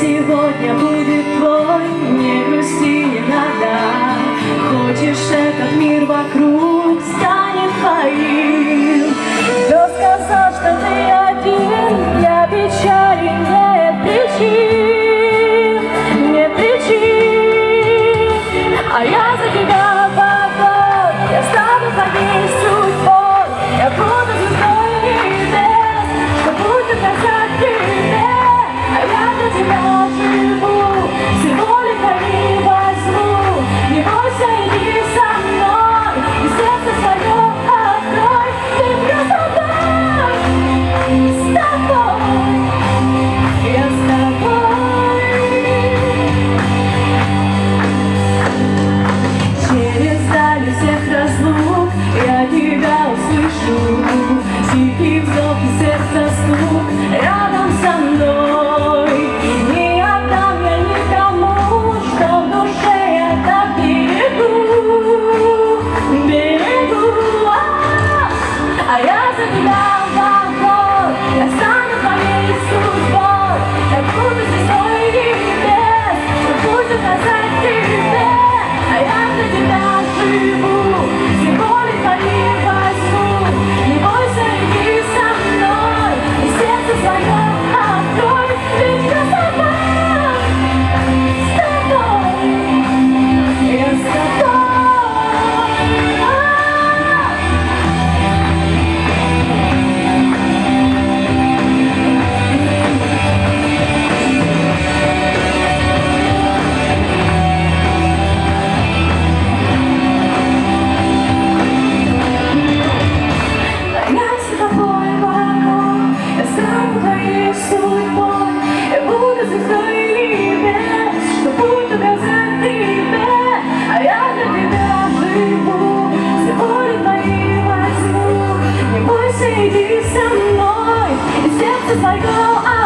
сегодня будет твой, не грусти не надо. Хочешь, этот мир вокруг станет твоим. Кто сказал, что ты один, я печален, нет причин, нет причин, а я за тебя you. baby, some more. Just like oh, I